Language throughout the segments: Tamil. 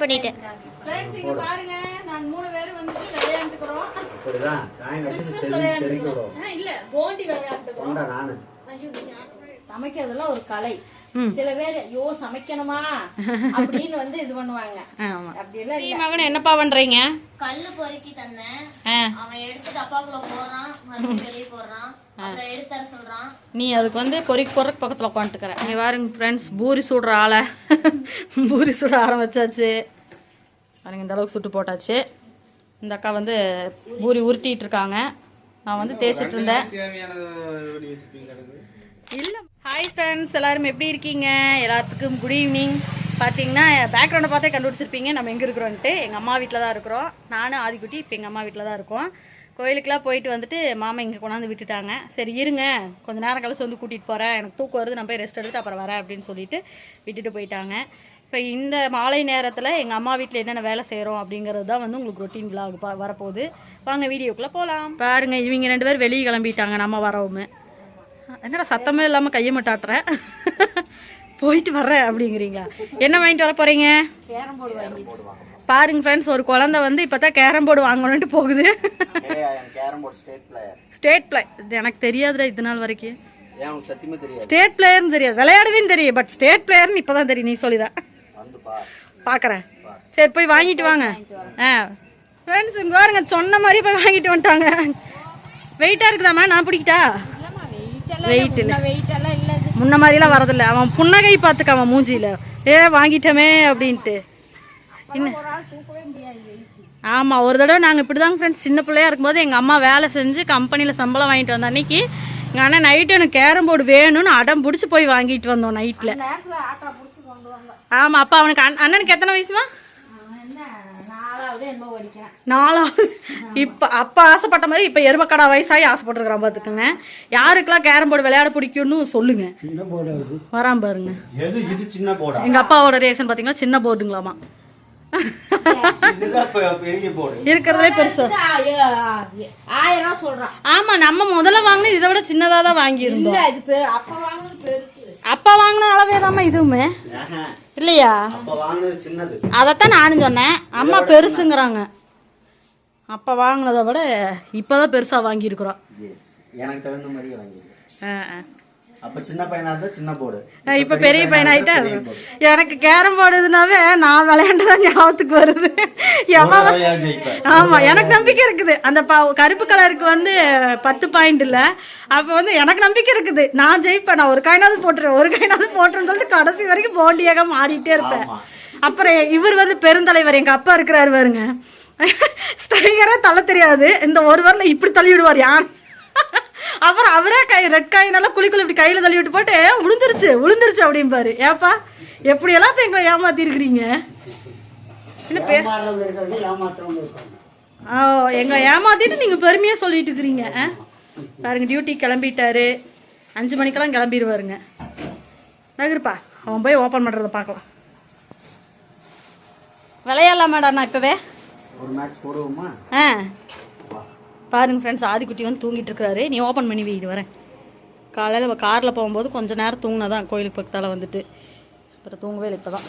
பண்ணிட்டேன். பாருங்க. நாங்க மூணு பேரும் வந்துட்டு விளையாண்டுக்கிறோம். அப்படிதான். விளையாண்டுக்கிறோம். இல்ல கோண்டி விளையாண்டுக்கிறோம். சமைக்கிறதுலாம் ஒரு கலை. சில பேர் ஐயோ சமைக்கணுமா? அப்படின்னு வந்து இது பண்ணுவாங்க. அப்படி எல்லாம் நீ மகன் என்னப்பா பண்றீங்க? கல்லு பொறுக்கி தந்தேன். ஆ, அவன் எடுத்து டப்பாக்குள்ள போடுறான் வெளியே போடுறான் நீ அதுக்கு வந்து பொறிக்கு போடுறதுக்கு பக்கத்தில் உட்காந்துட்டுக்கிறேன் நீ பாருங்க ஃப்ரெண்ட்ஸ் பூரி சுடுற ஆளை. பூரி சுட ஆரம்பிச்சாச்சு. பாருங்க இந்த அளவுக்கு சுட்டு போட்டாச்சு. இந்த அக்கா வந்து பூரி உருட்டிட்டு இருக்காங்க. நான் வந்து தேய்ச்சிட்டு இருந்தேன். இல்லை. ஹாய் ஃப்ரெண்ட்ஸ் எல்லோரும் எப்படி இருக்கீங்க? எல்லாத்துக்கும் குட் ஈவினிங் பார்த்தீங்கன்னா பேக்ரவுண்டை பார்த்தே கண்டுபிடிச்சிருப்பீங்க. நம்ம எங்கே இருக்கிறோன்ட்டு? எங்கள் அம்மா வீட்டில் தான் இருக்கிறோம். நானும் ஆதிக்குட்டி இப்போ எங்கள் அம்மா வீட்டில் தான் இருக்கோம். கோயிலுக்கெலாம் போயிட்டு வந்துட்டு மாமா இங்கே கொண்டாந்து விட்டுட்டாங்க. சரி இருங்க. கொஞ்ச நேரம் கழிச்சு வந்து கூட்டிகிட்டு போகிறேன் எனக்கு தூக்கம் வருது நான் போய் ரெஸ்ட் எடுத்துட்டு அப்புறம் வரேன் அப்படின்னு சொல்லிட்டு விட்டுட்டு போயிட்டாங்க. இப்போ இந்த மாலை நேரத்தில் எங்கள் அம்மா வீட்டில் என்னென்ன வேலை செய்கிறோம் அப்படிங்கிறது தான் வந்து உங்களுக்கு ரொட்டீன் விலாக் வரப்போகுது. வாங்க வீடியோக்குள்ளே போகலாம் பாருங்கள் இவங்க ரெண்டு பேர் வெளியே கிளம்பிட்டாங்க. நம்ம வரவுமே என்னடா சத்தமே இல்லாமல் கையை மட்டாட்டுறேன் போயிட்டு வர்றேன் அப்படிங்கிறீங்களா? என்ன வாங்கிட்டு வர போகிறீங்க பாருங்க ஃப்ரெண்ட்ஸ் ஒரு குழந்தை வந்து இப்போ தான் கேரம் போர்டு வாங்கணுன்ட்டு போகுது. State player. ஸ்டேட் பிளே எனக்கு தெரியாதுடா இது நாள் வரைக்கும். ஏன் உனக்கு சத்தியமா தெரியாது. ஸ்டேட் பிளேயர்னு தெரியாது. விளையாடுவேன்னு தெரியும் பட் ஸ்டேட் பிளேயர்னு இப்போ தான் தெரியும் நீ சொல்லிதான். பார்க்குறேன் சரி போய் வாங்கிட்டு வாங்க. ஆ. ஃப்ரெண்ட்ஸ் இங்கே பாருங்க சொன்ன மாதிரி போய் வாங்கிட்டு வந்துட்டாங்க. வெயிட்டாக இருக்குதாம்மா? நான் பிடிக்கிட்டா? வெயிட் இல்லை. முன்ன மாதிரிலாம் வரதில்ல. அவன் புன்னகை பார்த்துக்க அவன் மூஞ்சியில். ஏ வாங்கிட்டோமே அப்படின்ட்டு. இன்னும் weight. ஆமாம் ஒரு தடவை நாங்கள் இப்படி தாங்க ஃப்ரெண்ட்ஸ் சின்ன பிள்ளையா இருக்கும்போது எங்கள் அம்மா வேலை செஞ்சு கம்பெனியில் சம்பளம் வாங்கிட்டு வந்த அன்னைக்கு எங்கள் அண்ணன் நைட்டு எனக்கு கேரம் போர்டு வேணும்னு அடம் பிடிச்சி போய் வாங்கிட்டு வந்தோம் நைட்டில் ஆமாம் அப்பா அவனுக்கு அண்ண- அண்ணனுக்கு எத்தனை வயசுமா? என்ன நாலாவது இப்போ அப்போ ஆசைப்பட்ட மாதிரி இப்போ எருமக்கடா வயசாகி ஆசைப்பட்டுருக்குறான் பார்த்துக்கோங்க யாருக்கெல்லாம் கேரம் போர்டு விளையாட பிடிக்கும்னு சொல்லுங்க. சின்ன போர்டு இருக்கு வரான் பாருங்க. எது இது சின்ன போர்டா? எங்கள் அப்பாவோட ரியாக்ஷன் பார்த்தீங்கன்னா சின்ன போர்டுங்களாமா. இருக்கிறதுலே பெருசு. ஆ- ஆயிரம் சொல்றான் நம்ம முதல்ல வாங்கினது இதை விட சின்னதாக தான் வாங்கியிருந்தோம். இல்ல இது பெரு அப்ப வாங்கினது பெருசு. அப்பா வாங்கின அளவே இதுவுமே. இல்லையா? அதைத்தான் நானும் சொன்னேன். அம்மா பெருசுங்கிறாங்க. அப்பா வாங்கினதை விட இப்போதான் பெருசாக வாங்கியிருக்கிறோம். எனக்கு தகுந்த மாதிரி ஆ ஆ. அப்ப சின்ன பையனா இருந்தா சின்ன போர்டு இப்ப பெரிய பையன் ஆயிட்டா. எனக்கு கேரம் போர்டுனாவே நான் விளையாண்டுதான் ஞாபகத்துக்கு வருது. ஆமா எனக்கு நம்பிக்கை இருக்குது. அந்த கருப்பு கலருக்கு வந்து பத்து பாயிண்ட் இல்ல. அப்ப வந்து எனக்கு நம்பிக்கை இருக்குது. நான் ஜெயிப்பேன். நான் ஒரு காயினாவது போட்டுருவேன். ஒரு காயினாவது போட்டுருன்னு சொல்லிட்டு கடைசி வரைக்கும் போண்டியாக ஆடிட்டே இருப்பேன். அப்புறம் இவர் வந்து பெருந்தலைவர். எங்க அப்பா இருக்கிறாரு பாருங்க. ஸ்டைகரே தள்ள தெரியாது. இந்த ஒரு வாரில் இப்படி தள்ளி விடுவார் யார்? அப்புறம் அவரே கை ரெட் காயினெல்லாம் குழி இப்படி கையில் தள்ளி விட்டு போட்டு விழுந்துருச்சு விழுந்துருச்சு அப்படிம்பாரு. ஏப்பா எப்படியெல்லாம் இப்போ எங்களை ஏமாத்திருக்கிறீங்க? ஏமாத்துறவங்க இருக்காங்க. ஓ எங்களை ஏமாத்திட்டு நீங்கள் பெருமையாக சொல்லிட்டு இருக்கிறீங்க? பாருங்க டியூட்டி கிளம்பிட்டாரு. அஞ்சு மணிக்கெல்லாம் கிளம்பிடுவாருங்க நகருப்பா அவன் போய் ஓப்பன் பண்ணுறத பார்க்கலாம். விளையாடலாமாடா நான் இப்போவே? ஒரு மேட்ச் போடுவோமா? ஆ. பாருங்க ஃப்ரெண்ட்ஸ் ஆதிக்குட்டி வந்து தூங்கிட்டு இருக்கிறாரு நீ ஓப்பன் பண்ணி வீடு வரேன். காலையில் காரில் போகும்போது கொஞ்ச நேரம் தூங்கினதான் கோயிலுக்கு பக்கத்தால் வந்துட்டு. அப்புறம் தூங்கவே இல்லை இப்போ தான்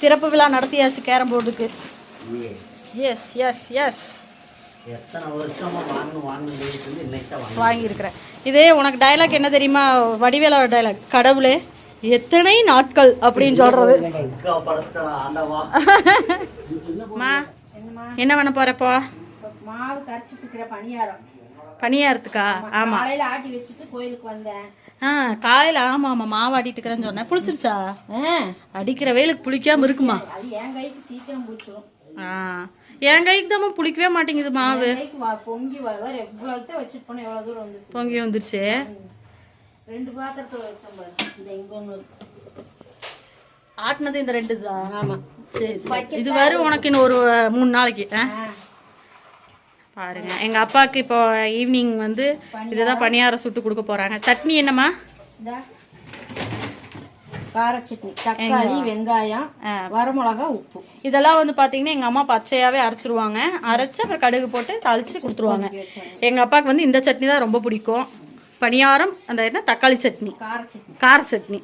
திறப்பு விழா நடத்தியாச்சு கேரம் போர்டுக்கு. எஸ் எஸ் எஸ் தான். வாங்கியிருக்கிறேன். இதே உனக்கு டயலாக் என்ன தெரியுமா? வடிவேலோட டயலாக் கடவுளே எத்தனை நாட்கள் அப்படின்னு சொல்கிறது இதுக்கா படைச்சிட்டடா, ஆண்டவா. மா என்ன பண்ண போகிறப்போ இப்ப? மாவு கரைச்சிட்டு இருக்கிற பணியாரம். பணியாரத்துக்கா? ஆமாம் காலையில ஆட்டி வச்சுட்டு கோயிலுக்கு வந்தேன். ஆ காலையில் ஆமாம் ஆமாம் மாவு ஆட்டிட்டு இருக்கிறேன்னு சொன்னேன். புளிச்சிருச்சா? அடிக்கிற வெயிலுக்கு புளிக்காம இருக்குமா? அது என் கைக்கு சீக்கிரம் பிடிச்சிரும். ஆ. என் கைக்கு தான் புளிக்கவே மாட்டேங்குது மாவு. பொங்கி வேற எவ்வளவு தான் வச்சுட்டு போனேன் எவ்வளவு தூரம் வந்து பொங்கி வந்துருச்சு. ரெண்டு பாத்திரத்துல வச்சேன் பாரு. இந்த இங்க ஆட்டினது இந்த ரெண்டு தான் ஆமா. சரி. இது உனக்கு இன்னும் ஒரு மூணு நாளைக்கு ஆ, பாருங்க. எங்க அப்பாவுக்கு இப்போ ஈவினிங் வந்து இதுதான் பணியாரம் சுட்டு கொடுக்க போறாங்க. சட்னி என்னம்மா? கார சட்னி தக்காளி வெங்காயம் வரமிளகா உப்பு. இதெல்லாம் வந்து பாத்தீங்கன்னா எங்க அம்மா பச்சையாவே அரைச்சிருவாங்க. அரைச்சு அப்புறம் கடுகு போட்டு தாளிச்சு கொடுத்துருவாங்க. எங்க அப்பாவுக்கு வந்து இந்த சட்னி தான் ரொம்ப பிடிக்கும். பணியாரம் அந்த என்ன தக்காளி சட்னி. கார சட்னி.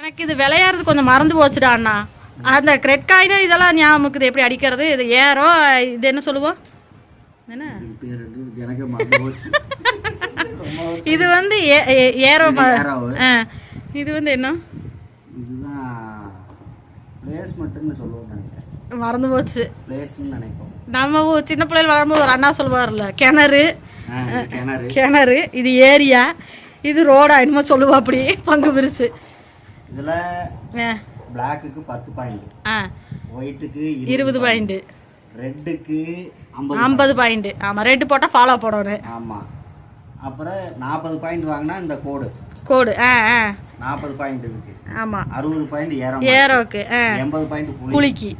எனக்கு இது விளையாடுறது கொஞ்சம் மறந்து போச்சுடா அண்ணா. அந்த கிரெட் காயின் இதெல்லாம் ஞாபகத்துக்கு எப்படி அடிக்கிறது? இது ஏரோ இது என்ன சொல்லுவோம்? இது வந்து ஏரோ இது வந்து என்ன? மறந்து போச்சு. நம்ம சின்ன பிள்ளைகள் வளரும்போது ஒரு அண்ணா சொல்லுவார்ல கிணறு. கிணறு. இது ஏரியா இது ரோடா என்னமோ சொல்லுவா அப்படி பங்கு பிரிச்சு இதில் பிளாக்குக்கு பத்து பாயிண்ட் ஆ. ஒயிட்டுக்கு இருபது பாயிண்ட் ரெட்டுக்கு ஐம்பது பாயிண்ட் ஆமாம் ரெட்டு போட்டால் ஃபாலோ பண்ணணும் ஆமாம் அப்புறம் நாற்பது பாயிண்ட் வாங்கினா இந்த கோடு. கோடு ஆ ஆ. நாற்பது பாயிண்ட் இருக்கு ஆமாம் அறுபது பாயிண்ட் ஏறம் ஏரோக்கு ஆ. எண்பது பாயிண்ட் குளிக்கி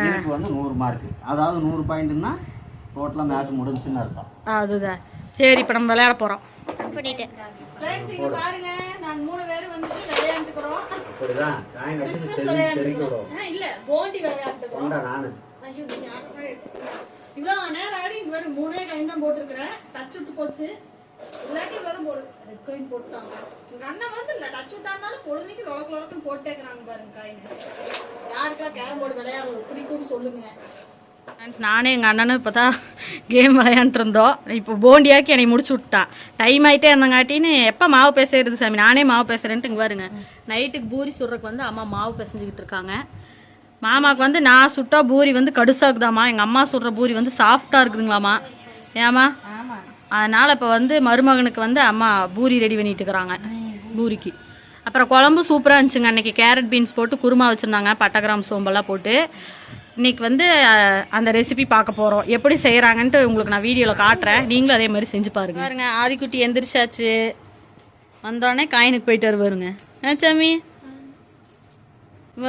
இதுக்கு வந்து நூறு மார்க் அதாவது நூறு பாயிண்ட்னா டோட்டலாக மேட்ச் முடிஞ்சுன்னு அர்த்தம். அதுதான். சரி இப்போ நம்ம விளையாட போகிறோம் பண்ணிட்டேன் இங்க பாருங்க. நாங்க மூணு பேரும் வந்து விளையாண்டுக்கிறோம். அப்படிதான். இல்ல கோண்டி விளையாண்டுக்கிறோம். நானு ஐயோ இவ்வளவு நேரம் ஆடி இங்க பாருங்க மூணே கைன் தான் போட்டிருக்கிறேன் டச் விட்டு போச்சு. இல்லாட்டி இவ்வளவு தான் போடு. ரெட் கைன் போட்டாங்க எங்க அண்ணன் வந்து இல்ல டச் விட்டாருனாலும் பொழுதுக்கு லொலக்கு லொலக்குன்னு போட்டேக்கிறாங்க பாருங்க காயின் யாருக்கா கேரம் போர்டு விளையாடுறது? பிடிக்கும்னு சொல்லுங்க. ஃப்ரெண்ட்ஸ் நானும் எங்கள் அண்ணனும் இப்போ தான் கேம் விளையாண்டுருந்தோம் இப்போ போண்டியாக்கி என்னை முடிச்சு விட்டான் டைம் ஆகிட்டே இருந்தங்காட்டின்னு எப்போ மாவு பேசுறது சாமி? நானே மாவு பேசுகிறேன்ட்டு இங்கே வருங்க நைட்டுக்கு பூரி சுடுறதுக்கு வந்து அம்மா மாவு பேசஞ்சிக்கிட்டு இருக்காங்க. மாமாவுக்கு வந்து நான் சுட்டா பூரி வந்து கடுசாக்குதாம்மா. எங்கள் அம்மா சுடுற பூரி வந்து சாஃப்டாக இருக்குதுங்களாம்மா. ஏம்மா? அதனால் இப்போ வந்து மருமகனுக்கு வந்து அம்மா பூரி ரெடி பண்ணிட்டு இருக்கிறாங்க. பூரிக்கு. அப்புறம் குழம்பு சூப்பராக இருந்துச்சுங்க. அன்றைக்கி கேரட் பீன்ஸ் போட்டு குருமா வச்சுருந்தாங்க. பட்டகிராம் சோம்பெல்லாம் போட்டு. இன்னைக்கு வந்து அந்த ரெசிபி பார்க்க போகிறோம் எப்படி செய்கிறாங்கன்ட்டு உங்களுக்கு நான் வீடியோவில் காட்டுறேன். நீங்களும் அதே மாதிரி செஞ்சு பாருங்க. பாருங்க ஆதிக்குட்டி எந்திரிச்சாச்சு. வந்தோடனே காயினுக்கு போயிட்டு வருவாருங்க. சாமி.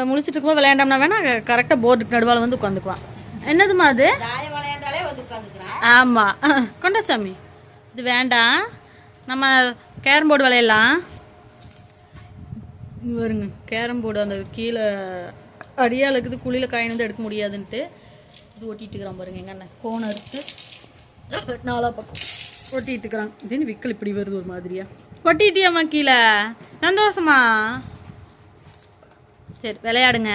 முழிச்சிட்டு இருக்கும்போது விளையாண்டோம்னா வேணா கரெக்டாக போர்டுக்கு நடுவால் வந்து உட்காந்துக்குவான். என்னதுமா அது? ஆமாம் கொண்டா சாமி. இது வேண்டாம். நம்ம கேரம் போர்டு விளையாடலாம். இங்க பாருங்க கேரம் போர்டு அந்த கீழே அடியால் இருக்குது குழியில் காயின் வந்து எடுக்க முடியாதுன்ட்டு. இது ஒட்டிட்டு இருக்கிறான் பாருங்க எங்க அண்ணன். கோணம் இருக்கு நாலா பக்கம் ஒட்டிட்டு இருக்கிறான். இதுன்னு விக்கல் இப்படி வருது ஒரு மாதிரியா? ஒட்டிட்டியாம்மா கீழே? சந்தோஷமா? சரி விளையாடுங்க.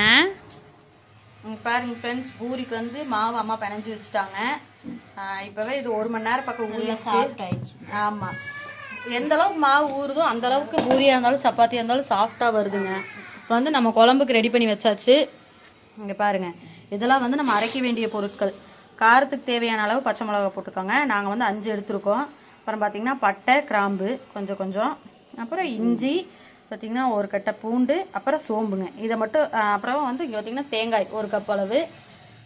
இங்க பாருங்க ஃப்ரெண்ட்ஸ் பூரிக்கு வந்து மாவு அம்மா பிணைஞ்சு வச்சுட்டாங்க. இப்பவே இது ஒரு மணி நேரம் பக்கம் ஊறிச்சு ஆமாம் எந்த அளவுக்கு மாவு ஊறுதோ அந்த அளவுக்கு பூரியாக இருந்தாலும் சப்பாத்தியாக இருந்தாலும் சாஃப்டாக வருதுங்க. இப்போ வந்து நம்ம குழம்புக்கு ரெடி பண்ணி வச்சாச்சு. இங்கே பாருங்க. இதெல்லாம் வந்து நம்ம அரைக்க வேண்டிய பொருட்கள். காரத்துக்கு தேவையான அளவு பச்சை மிளகா போட்டுக்கோங்க. நாங்கள் வந்து அஞ்சு எடுத்திருக்கோம். அப்புறம் பார்த்திங்கன்னா பட்டை கிராம்பு கொஞ்சம் கொஞ்சம். அப்புறம் இஞ்சி பார்த்திங்கன்னா ஒரு கட்டை பூண்டு அப்புறம் சோம்புங்க. இதை மட்டும் அப்புறம் வந்து இங்கே பார்த்திங்கன்னா தேங்காய் ஒரு கப் அளவு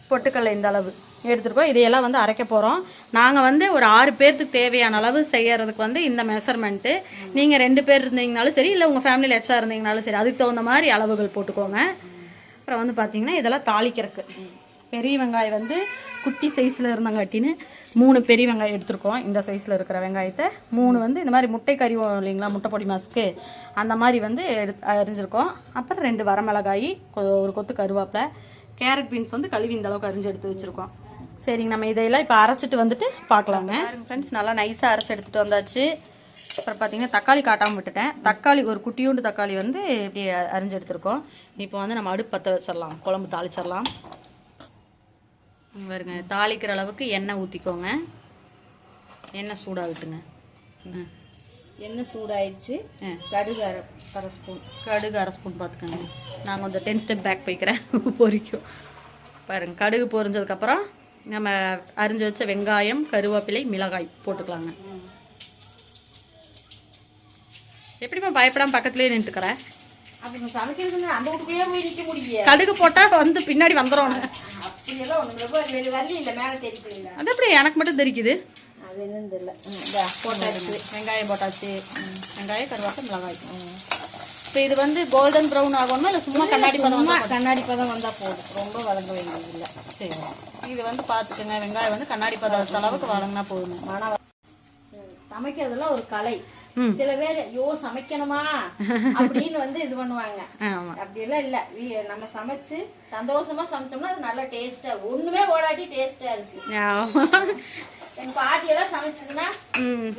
பொட்டுக்கடலை இந்த அளவு எடுத்துருக்கோம். இதையெல்லாம் வந்து அரைக்க போகிறோம் நாங்கள் வந்து ஒரு ஆறு பேர்த்துக்கு தேவையான அளவு செய்யறதுக்கு வந்து இந்த மெஷர்மெண்ட்டு நீங்கள் ரெண்டு பேர் இருந்தீங்கனாலும் சரி இல்லை உங்கள் ஃபேமிலியில் எச்சா இருந்தீங்கனாலும் சரி அதுக்கு தகுந்த மாதிரி அளவுகள் போட்டுக்கோங்க. அப்புறம் வந்து பார்த்தீங்கன்னா இதெல்லாம் தாளிக்கிறதுக்கு. பெரிய வெங்காயம் வந்து குட்டி சைஸில் இருந்தங்காட்டின்னு மூணு பெரிய வெங்காயம் எடுத்திருக்கோம். இந்த சைஸில் இருக்கிற வெங்காயத்தை மூணு வந்து இந்த மாதிரி முட்டை கறிவோம் இல்லைங்களா முட்டை பொடி மாஸ்க்கு அந்த மாதிரி வந்து எடுத்து அரிஞ்சிருக்கோம் அப்புறம் ரெண்டு வரமிளகாய் கொ- ஒரு கொத்து கருவேப்பிலை கேரட் பீன்ஸ் வந்து கழுவி இந்த அளவுக்கு அரிஞ்சு எடுத்து வச்சுருக்கோம். சரிங்க நம்ம இதையெல்லாம் இப்போ அரைச்சிட்டு வந்துட்டு பார்க்கலாங்க. ஃப்ரெண்ட்ஸ் நல்லா நைஸாக அரைச்சி எடுத்துகிட்டு வந்தாச்சு. அப்புறம் பார்த்தீங்கன்னா தக்காளி காட்டாமல் விட்டுட்டேன். தக்காளி ஒரு குட்டியூண்டு தக்காளி வந்து இப்படி அரிஞ்சு எடுத்துருக்கோம். இப்போ வந்து நம்ம அடுப்பு பற்ற வச்சிடலாம். குழம்பு தாளிச்சிடலாம். பாருங்க தாளிக்கிற அளவுக்கு எண்ணெய் ஊற்றிக்கோங்க எண்ணெய் சூடாகட்டுங்க. எண்ணெய் சூடாயிருச்சு. கடுகு அரை அரை ஸ்பூன். கடுகு அரை ஸ்பூன் பார்த்துக்கோங்க நான் கொஞ்சம் டென் ஸ்டெப் பேக் போய்க்கிறேன் பொரிக்கும். பாருங்க கடுகு பொரிஞ்சதுக்கப்புறம் நம்ம அரிஞ்சு வச்ச வெங்காயம் கருவேப்பிலை மிளகாய் போட்டுக்கலாங்க. எப்படிம்மா பயப்படாம பக்கத்துலேயே நின்றுக்கிறேன் கடுகு போட்டால் வந்து பின்னாடி வந்துடும் அப்படியெல்லாம் ஒன்று ரொம்ப வெளி வரல இல்லை மேலே தெரிக்கல அது எப்படி? எனக்கு மட்டும் தெரிக்குது. அது என்னன்னு தெரியல. போட்டாச்சு வெங்காயம் போட்டாச்சு. வெங்காயம் கருவேப்பிலை மிளகாய். இப்போ இது வந்து கோல்டன் ப்ரௌன் ஆகணுமா இல்லை சும்மா கண்ணாடி பதம் கண்ணாடி பதம் வந்தால் போதும். ரொம்ப வதங்க வேண்டியது இல்லை. சரி. இது வந்து பார்த்துக்கோங்க வெங்காயம் வந்து கண்ணாடி பதம் அளவுக்கு வதங்கினா போதும். மன சமைக்கிறதுலாம் ஒரு கலை. சில பேர் ஐயோ சமைக்கணுமா? அப்படின்னு வந்து இது பண்ணுவாங்க. ஆமாம் அப்படியெல்லாம் இல்ல. நம்ம சமைச்சு சந்தோஷமா சமைச்சோம்னா அது நல்லா டேஸ்டா ஒண்ணுமே ஓடாட்டி டேஸ்டா இருக்கு. எங்க பாட்டி எல்லாம் சமைச்சதுன்னா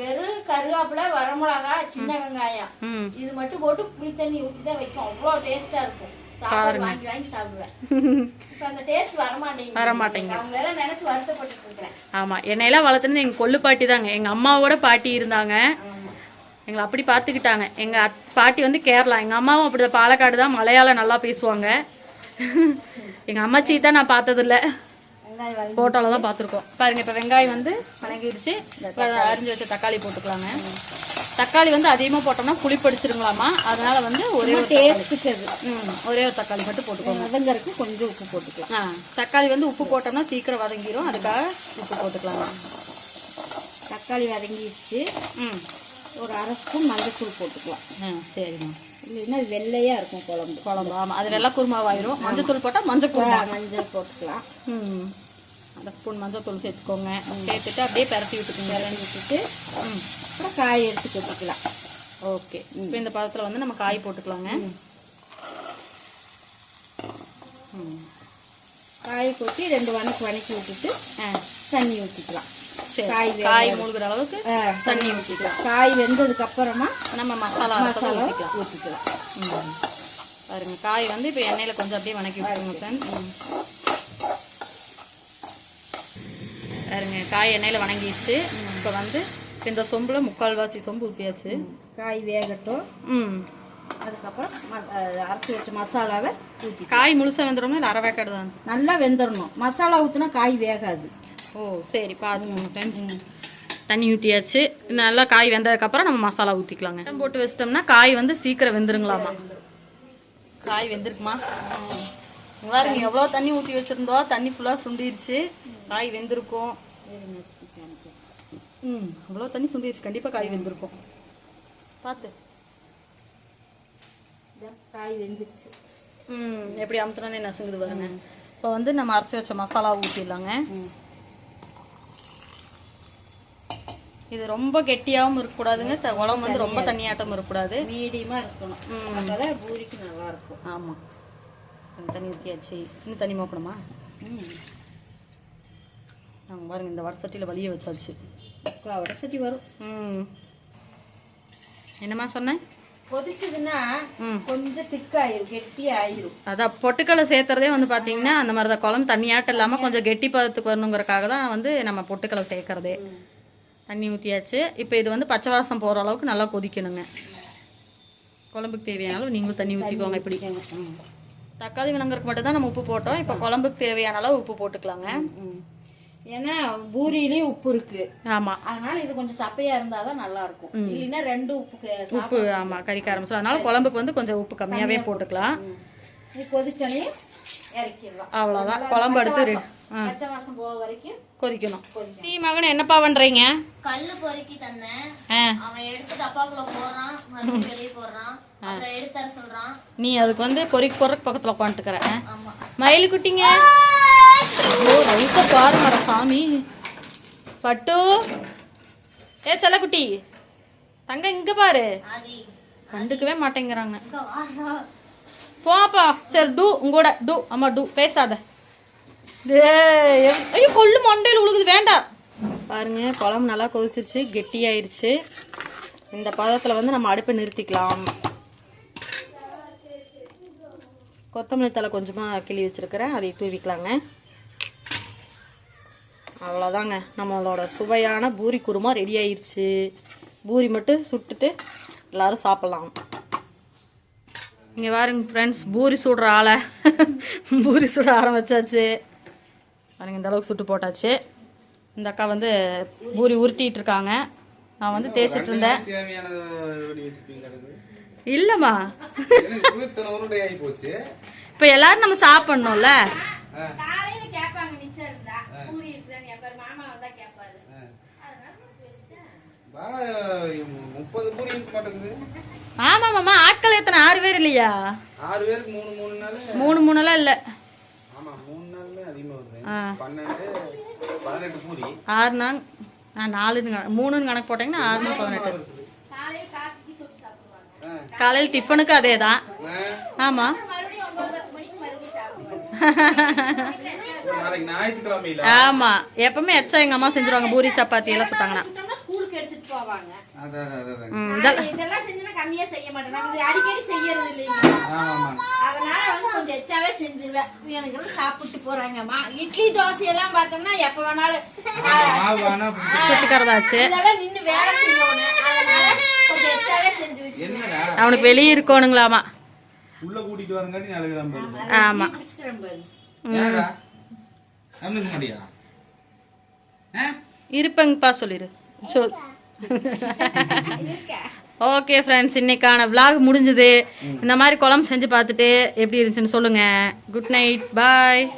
வெறும் கருவேப்பிலை வரமிளகா சின்ன வெங்காயம். இது மட்டும் போட்டு புளி தண்ணி ஊத்தி தான் வைக்கும். அவ்வளோ டேஸ்டா இருக்கும். சாப்பாடு வாங்கி வாங்கி சாப்பிடுவேன். எல்லாம் ஆமாம் என்னையெல்லாம் வளர்த்துனது எங்கள் கொள்ளு பாட்டி தாங்க. எங்கள் அம்மாவோட பாட்டி இருந்தாங்க. ஆமா. எங்களை அப்படி பார்த்துக்கிட்டாங்க. எங்கள் பாட்டி வந்து கேரளா. எங்கள் அம்மாவும் அப்படி தான் பாலக்காடு தான் மலையாளம் நல்லா பேசுவாங்க. எங்கள் அம்மாச்சி தான் நான் பார்த்ததில்ல. ஃபோட்டோவில் தான் பார்த்துருக்கோம். பாருங்க இப்போ வெங்காயம் வந்து வணங்கிடுச்சு. அரிஞ்சு வச்ச தக்காளி போட்டுக்கலாங்க. தக்காளி வந்து அதிகமாக போட்டோம்னா புளி படிச்சிருங்களாமா? அதனால வந்து ஒரே ஒரு. டேஸ்ட்டுக்கு ம் ஒரே ஒரு தக்காளி மட்டும் போட்டுக்கோங்க. வதங்கறதுக்கு கொஞ்சம் உப்பு போட்டுக்கலாம். ஆ தக்காளி வந்து உப்பு போட்டோம்னா சீக்கிரம் வதங்கிரும். அதுக்காக உப்பு போட்டுக்கலாங்க. தக்காளி வதங்கிடுச்சு. ம். ஒரு அரை ஸ்பூன் மஞ்சள்தூள் போட்டுக்கலாம். ஆ சரிங்க இல்லைன்னா அது வெள்ளையா இருக்கும் குழம்பு. குழம்பு ஆமாம் அது வெள்ளை குருமாவாயிரும். மஞ்சள் தூள் போட்டால் மஞ்சள் குருமா மஞ்சள் போட்டுக்கலாம். ம். அரை ஸ்பூன் மஞ்சள் தூள் சேர்த்துக்கோங்க சேர்த்துட்டு அப்படியே பரட்டி விட்டுக்கோங்க. விட்டுட்டு ம். அப்புறம் காய் எடுத்து கொட்டிக்கலாம். ஓகே. இப்போ இந்த பழத்தில் வந்து நம்ம காய் போட்டுக்கலாங்க. ம். காய் கொட்டி ரெண்டு வணக்கு வணக்கி விட்டுட்டு ஆ. தண்ணி ஊற்றிக்கலாம் காய் காய் மூழ்கிற அளவுக்கு தண்ணி ஊற்றிக்கலாம் காய் வெந்ததுக்கு அப்புறமா நம்ம மசாலா மசாலா ஊற்றிக்கலாம் ஊற்றிக்கலாம் பாருங்க காய் வந்து இப்போ எண்ணெயில் கொஞ்சம் அப்படியே வணக்கி விட்டுருங்க பாருங்க. காய் எண்ணெயில் வணங்கிடுச்சு. இப்போ வந்து இந்த சொம்பில் முக்கால்வாசி சொம்பு ஊற்றியாச்சு காய் வேகட்டும். ம். அதுக்கப்புறம் அரைச்சி வச்ச மசாலாவை ஊற்றி காய் முழுசாக வந்துடும்னா இல்லை அரை வேக்காடு தான்? நல்லா வெந்துடணும். மசாலா ஊற்றினா காய் வேகாது. ஓ சரி பார்த்துக்கோங்க ஃப்ரெண்ட்ஸ் தண்ணி ஊற்றியாச்சு நல்லா காய் வெந்ததுக்கப்புறம் நம்ம மசாலா ஊற்றிக்கலாங்க போட்டு வச்சிட்டோம்னா காய் வந்து சீக்கிரம் வெந்துருங்களாமா? காய் வெந்திருக்குமா? பாருங்க எவ்வளோ தண்ணி ஊற்றி வச்சுருந்தோம். தண்ணி ஃபுல்லாக சுண்டிருச்சு. காய் வெந்திருக்கும். ம் அவ்வளோ தண்ணி சுண்டிருச்சு. கண்டிப்பாக காய் வெந்திருக்கும். பார்த்து காய் வெந்துருச்சு. ம் எப்படி அமுத்துனே நசுங்குது பாருங்க. இப்போ வந்து நம்ம அரைச்சி வச்ச மசாலா ஊற்றிடலாங்க இது ரொம்ப கெட்டியாகவும் இருக்கக்கூடாதுங்க. குழம்பு வந்து ரொம்ப தண்ணியாட்டமும் இருக்கக்கூடாது. மீடியமாக இருக்கணும். அப்பதான் பூரிக்கு நல்லா இருக்கும். ஆமாம் கொஞ்சம் தண்ணி ஊற்றியாச்சு இன்னும் தண்ணி மோக்கணுமா? நாங்கள் பாருங்க இந்த வடை சட்டியில் வலிய வச்சாச்சு. வடை சட்டி வரும். ம். என்னம்மா சொன்னேன் கொதிச்சதுன்னா. கொஞ்சம் திக்காயிரும் கெட்டி ஆயிரும் அதான் பொட்டுக்கடலை சேர்த்துறதே வந்து பார்த்தீங்கன்னா அந்த மாதிரி தான் குழம்பு தண்ணியாட்டம் இல்லாமல் கொஞ்சம் கெட்டி பதத்துக்கு வரணுங்கிறக்காக தான் வந்து நம்ம பொட்டுக்கடலை சேர்க்கறதே. தண்ணி ஊற்றியாச்சு இப்போ இது வந்து பச்சை வாசம் போகிற அளவுக்கு நல்லா கொதிக்கணுங்க. குழம்புக்கு தேவையான அளவு நீங்களும் தண்ணி ஊற்றிக்கோங்க இப்படி. தக்காளி வணங்குறதுக்கு மட்டும் தான் நம்ம உப்பு போட்டோம். இப்போ குழம்புக்கு தேவையான அளவு உப்பு போட்டுக்கலாங்க. ஏன்னா பூரியிலயும் உப்பு இருக்கு. ஆமாம் அதனால இது கொஞ்சம் சப்பையா இருந்தாதான் நல்லா இருக்கும் இல்லைன்னா ரெண்டு உப்புக்கு உப்பு ஆமாம் கறிக்க ஆரம்பிச்சோம் அதனால குழம்புக்கு வந்து கொஞ்சம் உப்பு கம்மியாகவே போட்டுக்கலாம். கொதிச்சனையும் இறக்கிடலாம். அவ்வளோதான் குழம்பு அடுத்து ரெ- ஆ. பச்சை வாசம் போக வரைக்கும் கொதிக்கணும். டீ மகன் என்னப்பா பண்ணுறீங்க கல்லு பொறுக்கி தந்தேன். அவன் எடுத்து டப்பாக்குள்ள போடுறான் வெளியே போடுறான். அப்புறம் சொல்றான். நீ அதுக்கு வந்து பொறிக்கு போறதுக்கு பக்கத்துல உட்காந்துட்டுக்கிற ஆமா. மயில் குட்டிங்க. ஓ ரைஸ பாருங்கடா சாமி. பட்டு. ஏ செல்லக்குட்டி தங்க இங்க பாரு. கண்டுக்கவே மாட்டேங்கிறாங்க. போப்பா. சரி டூ. உங்கூட டூ. அம்மா டூ. பேசாத. ஐயோ கொள்ளு மண்டையில் உழுகுது வேண்டாம். பாருங்க குழம்பு நல்லா கொதிச்சிருச்சு கெட்டியாயிருச்சு. இந்த பதத்தில் வந்து நம்ம அடுப்பை நிறுத்திக்கலாம். கொத்தமல்லி தலை கொஞ்சமாக கிளி வச்சுருக்கிறேன் அதை தூவிக்கலாங்க. அவ்வளோதாங்க நம்மளோட சுவையான பூரி குருமா ரெடி ஆயிடுச்சு பூரி மட்டும் சுட்டுட்டு எல்லாரும் சாப்பிட்லாம். இங்கே பாருங்க ஃப்ரெண்ட்ஸ் பூரி சுடுற ஆளை. பூரி சுட ஆரம்பிச்சாச்சு. பாருங்க இந்த அளவுக்கு சுட்டு போட்டாச்சு. இந்த அக்கா வந்து பூரி உருட்டிட்டு இருக்காங்க. நான் வந்து தேய்ச்சிட்டு இருந்தேன். இல்லைம்மா. இப்போ எல்லாரும் நம்ம சாப்பிட்ணும்ல? ஆமாம் மாமா. ஆட்கள் எத்தனை? ஆறு பேர் இல்லையா? ஆறு பேருக்கு மூணு மூணு நாள் மூணு மூணுலாம் இல்லை ஆமா மூணு நாளுமே அதிகமா வருது ஆ. பன்னெண்டு பதினெட்டு பூரி ஆறு நாங் ஆ நாலுன்னு கணக்கு- மூணுன்னு கணக்கு போட்டிங்கன்னா ஆறுனு பதினெட்டு. காலையில டிஃபனுக்கு அதே தான் ஆமாம் ஆமாம் எப்பவுமே எச்சா எங்கள் அம்மா செஞ்சுருவாங்க. பூரி சப்பாத்தி எல்லாம் சுட்டாங்கன்னா. இதெல்லாம் கம்மியா செய்ய மாட்டேன். அடிக்கடி செய்யறது இல்லைங்க. அதனால வந்து கொஞ்சம் எச்சாவே செஞ்சிருவேன். எனக்கு சாப்பிட்டு போறாங்கம்மா இட்லி தோசை எல்லாம் பார்த்தோம்னா எப்ப வேணாலும் இதெல்லாம் நின்னு வேலை செய்யணும். அதனால கொஞ்சம் எச்சாவே செஞ்சு அவனுக்கு வெளியே இருக்கணுங்களாமா. உள்ள கூட்டிட்டு வரங்காட்டி நாளைக்கு ஆமா. இருப்பேங்கப்பா சொல்லிடு சொல். ஓகே ஃப்ரெண்ட்ஸ் இன்னைக்கான விலாக் முடிஞ்சது. இந்த மாதிரி குழம்பு செஞ்சு பார்த்துட்டு எப்படி இருந்துச்சுன்னு சொல்லுங்க. Good night bye